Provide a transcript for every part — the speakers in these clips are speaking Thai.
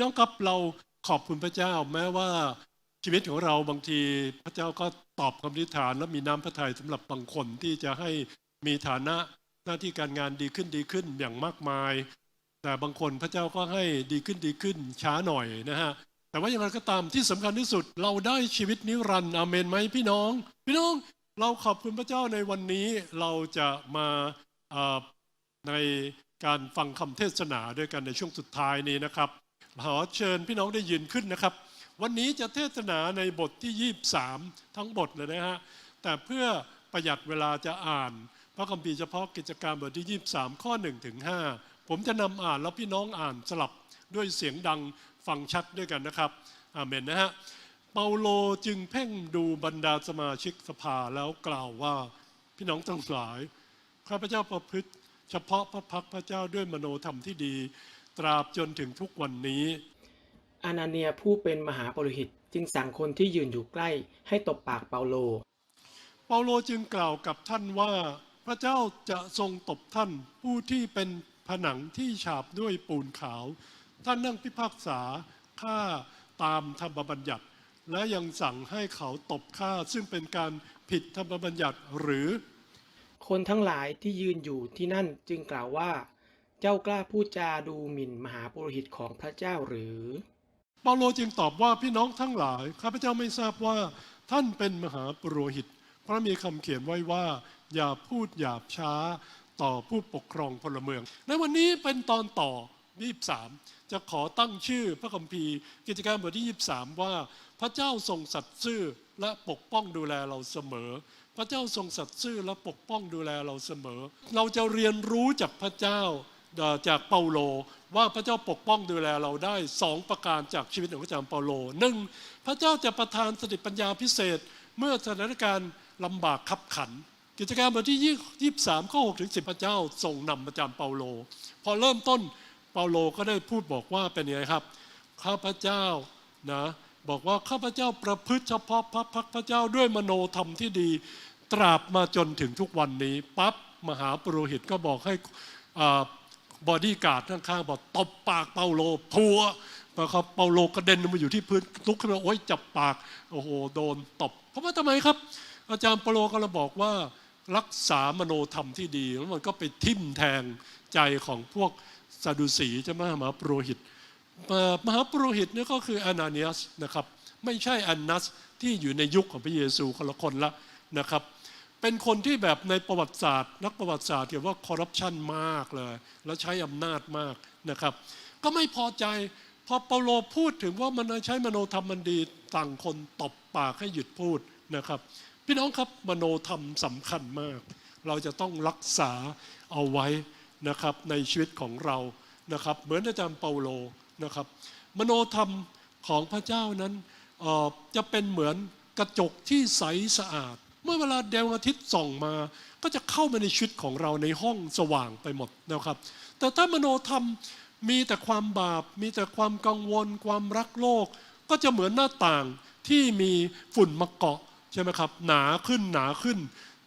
น้องครับเราขอบคุณพระเจ้า แม้ว่าชีวิตของเราบางทีพระเจ้าก็ตอบคำอธิฐานและมีน้ำพระทัยสำหรับบางคนที่จะให้มีฐานะหน้าที่การงานดีขึ้นดีขึ้นอย่างมากมาย แต่บางคนพระเจ้าก็ให้ดีขึ้นดีขึ้นช้าหน่อยนะฮะแต่ว่าอย่างไรก็ตามที่สำคัญที่สุด เราได้ชีวิตนิรันดร์อเมนไหมพี่น้อง พี่น้องเราขอบคุณพระเจ้าในวันนี้เราจะมาในการฟังคำเทศนาด้วยกันในช่วงสุดท้ายนี้นะครับ ขอเชิญพี่น้องได้ยืนขึ้นนะครับ วันนี้จะเทศนาในบทที่ 23 ทั้งบทเลยนะฮะ แต่เพื่อประหยัดเวลาจะอ่าน พระคัมภีร์เฉพาะกิจการบทที่ 23 ข้อ1ถึง5ผมจะนำอ่านแล้วพี่น้องอ่านสลับด้วยเสียงดังฟังชัดด้วยกันนะครับอาเมนนะฮะ เปาโลจึงเพ่งดูบรรดาสมาชิกสภาแล้วกล่าวว่าพี่น้องทั้งหลาย ข้าพเจ้าประพฤติ เฉพาะพระพักพระเจ้าด้วยมโนธรรมที่ดี ตราบจนถึงทุกวันนี้ อานาเนียผู้เป็นมหาปรหิตจึงสั่งคนที่ยืนอยู่ใกล้ให้ตบปากเปาโล เปาโลจึงกล่าวกับท่านว่า พระเจ้าจะทรงตบท่านผู้ที่เป็นผนังที่ฉาบด้วยปูนขาว ท่านนั่งพิพากษาฆ่าตามธรรมบัญญัติ และยังสั่งให้เขาตบฆ่าซึ่งเป็นการผิดธรรมบัญญัติหรือ คนทั้งหลายที่ยืนอยู่ที่นั่นจึงกล่าวว่า เจ้ากล้าพูดจาดูหมิ่นมหาปรหิตของพระเจ้าหรือ เปาโลจึงตอบว่าพี่น้องทั้งหลายข้าพเจ้าไม่ทราบว่าท่านเป็นมหาปุโรหิต เพราะมีคำเขียนไว้ว่า อย่าพูดหยาบช้าต่อผู้ปกครองพลเมือง ในวันนี้เป็นตอนต่อ 23 จะขอตั้งชื่อพระคัมภีร์ กิจการบทที่ 23 ว่า พระเจ้าทรงสัตย์ซื่อและปกป้องดูแลเราเสมอ พระเจ้าทรงสัตย์ซื่อและปกป้องดูแลเราเสมอ เราจะเรียนรู้จากพระเจ้า จากเปาโลว่าพระเจ้าปกป้องดูแลเราได้สองประการจากชีวิตของพระเจ้าเปาโลหนึ่งพระเจ้าจะประทานสติปัญญาพิเศษ เมื่อสถานการณ์ลำบากขับขัน กิจการบทที่ยี่สามข้อหกถึงสิบพระเจ้าทรงนำประจำเปาโล พอเริ่มต้นเปาโลก็ได้พูดบอกว่าเป็นยังไงครับ ข้าพเจ้านะบอกว่าข้าพเจ้าประพฤติเฉพาะพระพักพระเจ้าด้วยมโนธรรมที่ดี ตราบมาจนถึงทุกวันนี้ปั๊บมหาปุโรหิตก็บอกให้อ่า บอดี้การ์ดข้างๆบอกตบปากเปาโลพัวพอเขาเปาโลกระเด็นมาอยู่ที่พื้นลุกขึ้นมาโอ้ยจับปากโอ้โหโดนตบ เพราะว่าทำไมครับ อาจารย์เปาโลก็เลยบอกว่ารักษามโนธรรมที่ดีแล้วมันก็ไปทิ่มแทงใจของพวกซาดูสีใช่ไหมมหาปรหิตมหาปรหิตนี่ก็คืออานาเนียสนะครับ ไม่ใช่อันนัสที่อยู่ในยุคของพระเยซูคนละคนละนะครับ เป็นคนที่แบบในประวัติศาสตร์ นักประวัติศาสตร์เกี่ยวว่าคอร์รัปชันมากเลย แล้วใช้อำนาจมากนะครับ ก็ไม่พอใจพอเปาโลพูดถึงว่ามันใช้มโนธรรมมันดีต่างคนตบปากให้หยุดพูดนะครับ พี่น้องครับมโนธรรมสำคัญมาก เราจะต้องรักษาเอาไว้นะครับในชีวิตของเรานะครับ เหมือนอาจารย์เปาโลนะครับ มโนธรรมของพระเจ้านั้นจะเป็นเหมือนกระจกที่ใสสะอาด มื่อเวลาดวงอาทิตย์ส่องมา ก็จะเข้ามาในชีวิตของเราในห้องสว่างไปหมดนะครับ แต่ถ้ามโนธรรมมีแต่ความบาป มีแต่ความกังวล ความรักโลก ก็จะเหมือนหน้าต่างที่มีฝุ่นมาเกาะใช่ไหมครับ หนาขึ้นหนาขึ้น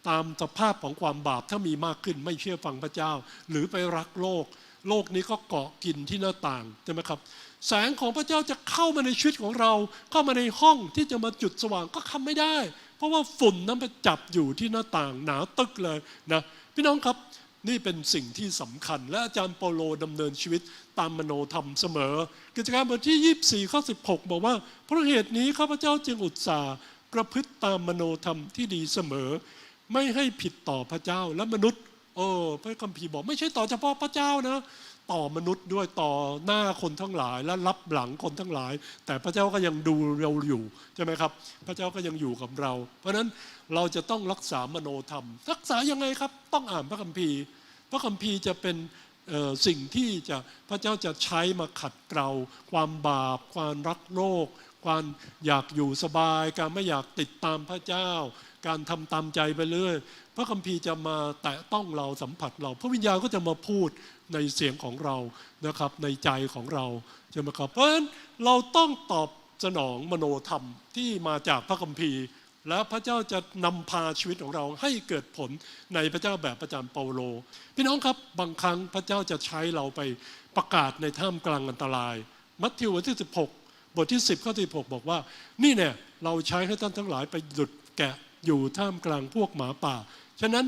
ตามสภาพของความบาปถ้ามีมากขึ้นไม่เชื่อฟังพระเจ้า หรือไปรักโลก โลกนี้ก็เกาะกินที่หน้าต่างใช่ไหมครับแสงของพระเจ้าจะเข้ามาในชีวิตของเรา เข้ามาในห้องที่จะมาจุดสว่างก็ทำไม่ได้ ราะว่าฝุ่นนั้นไปจับอยู่ที่หน้าต่างหนาตึกเลยนะพี่น้องครับนี่เป็นสิ่งที่สำคัญ และอาจารย์เปโลดำเนินชีวิตตามมโนธรรมเสมอ กิจการบทที่ 24 ข้อ 16 บอกว่า เพราะเหตุนี้ข้าพเจ้าจึงอุตส่าห์ประพฤติตามมโนธรรมที่ดีเสมอ ไม่ให้ผิดต่อพระเจ้าและมนุษย์เออพระคัมภีร์บอกไม่ใช่ต่อเฉพาะพระเจ้านะ ต่อมนุษย์ด้วยต่อหน้าคนทั้งหลายและรับหลังคนทั้งหลาย แต่พระเจ้าก็ยังดูเราอยู่ใช่ไหมครับ พระเจ้าก็ยังอยู่กับเรา เพราะฉะนั้นเราจะต้องรักษามโนธรรม รักษายังไงครับ ต้องอ่านพระคัมภีร์ พระคัมภีร์จะเป็นสิ่งที่จะพระเจ้าจะใช้มาขัดเกลาความบาป ความรักโลกความอยากอยู่สบาย การไม่อยากติดตามพระเจ้า การทำตามใจไปเรื่อยพระคัมภีร์จะมาแตะต้องเราสัมผัสเรา พระวิญญาณก็จะมาพูดในเสียงของเรานะครับ ในใจของเราใช่ไหมครับเพราะฉะนั้นเราต้องตอบสนองมโนธรรมที่มาจากพระคัมภีร์ แล้วพระเจ้าจะนำพาชีวิตของเราให้เกิดผลในพระเจ้าแบบประจาเปาโล พี่น้องครับบางครั้งพระเจ้าจะใช้เราไปประกาศในท่ามกลางอันตราย มัทธิวบทที่ 16 บทที่ 10ข้อที่6บอกว่า นี่เนี่ยเราใช้ให้ท่านทั้งหลายไปหยุดแกะ อยู่ท่ามกลางพวกหมาป่า ฉะนั้น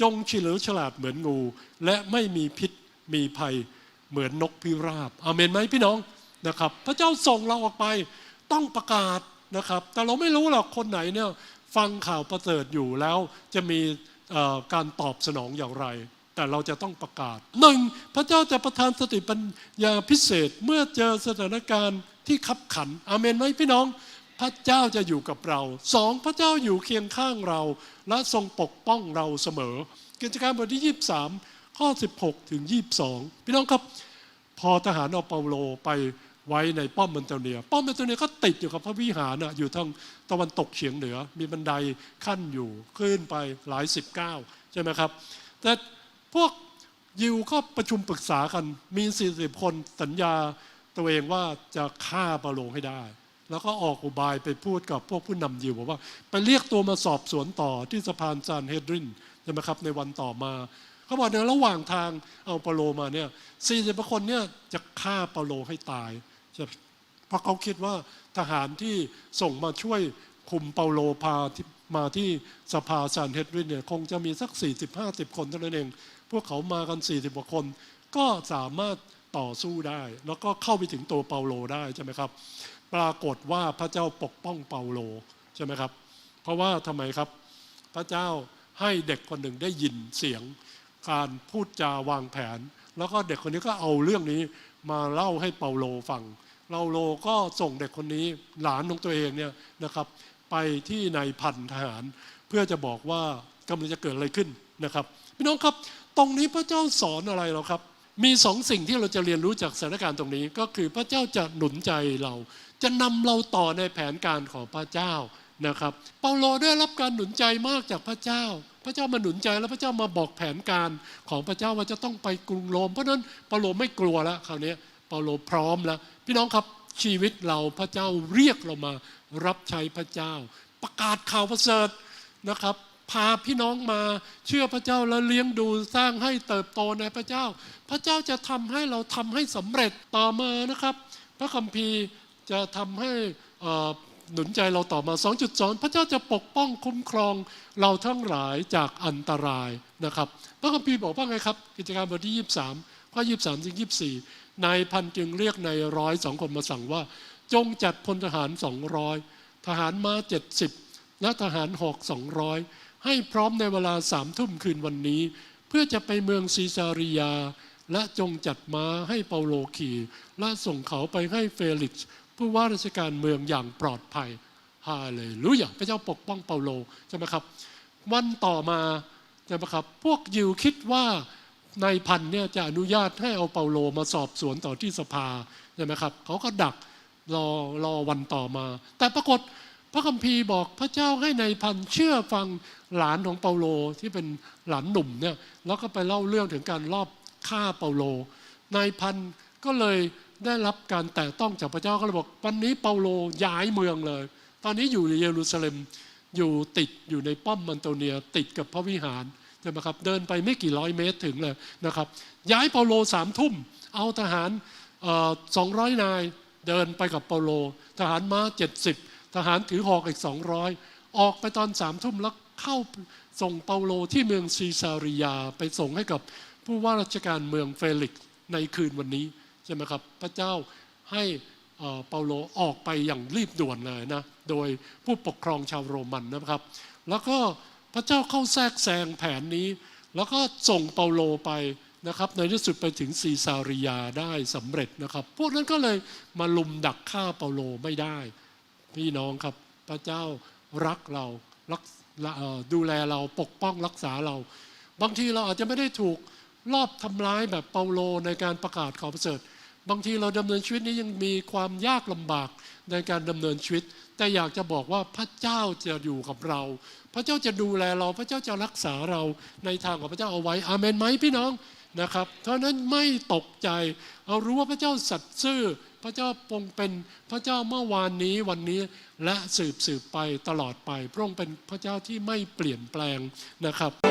จงเฉลียวฉลาดเหมือนงู และไม่มีพิษมีภัยเหมือนนกพิราบอาเมนไหมพี่น้องนะครับ พระเจ้าส่งเราออกไปต้องประกาศนะครับ แต่เราไม่รู้หรอกคนไหนเนี่ยฟังข่าวประเสริฐอยู่แล้วจะมีการตอบสนองอย่างไร แต่เราจะต้องประกาศหนึ่งพระเจ้าจะประทานสติปัญญาพิเศษเมื่อเจอสถานการณ์ที่ขับขันอาเมนไหมพี่น้อง พระเจ้าจะอยู่กับเราสองพระเจ้าอยู่เคียงข้างเรา และทรงปกป้องเราเสมอ กิจการบทที่ 23 ข้อ 16 ถึง 22 พี่น้องครับ พอทหารเอาเปาโลไปไว้ในป้อมมันเตเนีย ป้อมมันเตเนียก็ติดอยู่กับพระวิหารนะอยู่ทางตะวันตกเฉียงเหนือ มีบันไดขั้นอยู่ขึ้นไปหลายสิบก้าวใช่ไหมครับ แต่พวกยิวก็ประชุมปรึกษากันมี 40 คนสัญญาตัวเองว่าจะฆ่าเปาโลให้ได้ แล้วก็ออกอุบายไปพูดกับพวกผู้นำยิวบอกว่า ไปเรียกตัวมาสอบสวนต่อที่สะพานซานเฮดรินใช่ไหมครับในวันต่อมาเขาบอกในระหว่างทางเอาเปาโลมาเนี่ยสี่สิบคนเนี่ยจะฆ่าเปาโลให้ตายจะเพราะเขาคิดว่าทหารที่ส่งมาช่วยคุมเปาโลพาที่มาที่สภาซานเฮดรินเนี่ยคงจะมีสัก 40-50 คนเท่านั้นเอง พวกเขามากัน 40กว่าคน ก็สามารถต่อสู้ได้ แล้วก็เข้าไปถึงตัวเปาโลได้ใช่ไหมครับ ปรากฏว่าพระเจ้าปกป้องเปาโลใช่ไหมครับ เพราะว่าทำไมครับ พระเจ้าให้เด็กคนหนึ่งได้ยินเสียง การพูดจาวางแผน แล้วก็เด็กคนนี้ก็เอาเรื่องนี้มาเล่าให้เปาโลฟังเปาโลก็ส่งเด็กคนนี้หลานของตัวเองเนี่ยนะครับ ไปที่ในพันทหาร เพื่อจะบอกว่ากำลังจะเกิดอะไรขึ้นนะครับพี่น้องครับ ตรงนี้พระเจ้าสอนอะไรเราครับ มีสองสิ่งที่เราจะเรียนรู้จากสถานการณ์ตรงนี้ ก็คือพระเจ้าจะหนุนใจเรา จะนำเราต่อในแผนการของพระเจ้านะครับ เปาโลได้รับการหนุนใจมากจากพระเจ้า พระเจ้ามาหนุนใจแล้วพระเจ้ามาบอกแผนการของพระเจ้าว่าจะต้องไปกรุงโรม เพราะฉะนั้นเปาโลไม่กลัวแล้วคราวนี้เปาโลพร้อมแล้ว พี่น้องครับชีวิตเราพระเจ้าเรียกเรามารับใช้พระเจ้า ประกาศข่าวประเสริฐนะครับ พาพี่น้องมาเชื่อพระเจ้าแล้วเลี้ยงดูสร้างให้เติบโตในพระเจ้า พระเจ้าจะทำให้เราทำให้สำเร็จต่อมานะครับ พระคัมภีร์จะทำให้หนุนใจเราต่อมา 2.2 พระเจ้าจะปกป้องคุ้มครองเราทั้งหลายจากอันตรายนะครับ พระคัมภีร์บอกว่าไงครับ กิจการบทที่ 23 ข้อ 23ถึง24 นายพันจึงเรียกนายร้อยสองคนมาสั่งว่า จงจัดพลทหาร 200 ทหารม้า 70 และทหารหอก 200 ให้พร้อมในเวลาสามทุ่มคืนวันนี้ เพื่อจะไปเมืองซีซาริยา และจงจัดม้าให้เปาโลขี่และส่งเขาไปให้เฟลิกซ์ผู้ว่าราชการเมืองอย่างปลอดภัยฮาเลลูยาพระเจ้าปกป้องเปาโลใช่ไหมครับ วันต่อมาใช่ไหมครับ พวกยิวคิดว่านายพันเนี่ยจะอนุญาตให้เอาเปาโลมาสอบสวนต่อที่สภาใช่ไหมครับเขาก็ดักรอรอวันต่อมา แต่ปรากฏ พระคัมภีร์บอกพระเจ้าให้นายพันเชื่อฟังหลานของเปาโลที่เป็นหลานหนุ่มเนี่ยแล้วก็ไปเล่าเรื่องถึงการรอบฆ่าเปาโลนายพันก็เลยได้รับการแตะต้องจากพระเจ้าก็เลยบอกวันนี้เปาโลย้ายเมืองเลย ตอนนี้อยู่ในเยรูซาเล็มอยู่ติดอยู่ในป้อมมันโตเนีย ติดกับพระวิหารใช่ไหมครับเดินไปไม่กี่ร้อยเมตรถึงเลยนะครับ ย้ายเปาโลสามทุ่ม เอาทหารสองร้อยนายเดินไปกับเปาโล ทหารม้าเจ็ดสิบ ทหารถือหอกอีกสองร้อยออกไปตอนสามทุ่มแล้วเข้าส่งเปาโลที่เมืองซีซาริยาไปส่งให้กับผู้ว่าราชการเมืองเฟลิกในคืนวันนี้ใช่ไหมครับ พระเจ้าให้เอ่อเปาโลออกไปอย่างรีบด่วนเลยนะ โดยผู้ปกครองชาวโรมันนะครับ แล้วก็พระเจ้าเข้าแทรกแซงแผนนี้ แล้วก็ส่งเปาโลไปนะครับในที่สุดไปถึงซีซาริยาได้สำเร็จนะครับ พวกนั้นก็เลยมาลุมดักฆ่าเปาโลไม่ได้ พี่น้องครับ พระเจ้ารักเรารักดูแลเราปกป้องรักษาเรา บางทีเราอาจจะไม่ได้ถูกลอบทำร้ายแบบเปาโลในการประกาศข่าวประเสริฐ บางทีเราดำเนินชีวิตนี้ยังมีความยากลำบากในการดำเนินชีวิต แต่อยากจะบอกว่าพระเจ้าจะอยู่กับเรา พระเจ้าจะดูแลเรา พระเจ้าจะรักษาเราในทางของพระเจ้าเอาไว้อาเมนไหมพี่น้องนะครับ เพราะนั้นไม่ตกใจ เอารู้ว่าพระเจ้าสัตย์ซื่อ พระเจ้าปงเป็นพระเจ้าเมื่อวานนี้วันนี้และสืบสืบไปตลอดไป พระองค์เป็นพระเจ้าที่ไม่เปลี่ยนแปลงนะครับ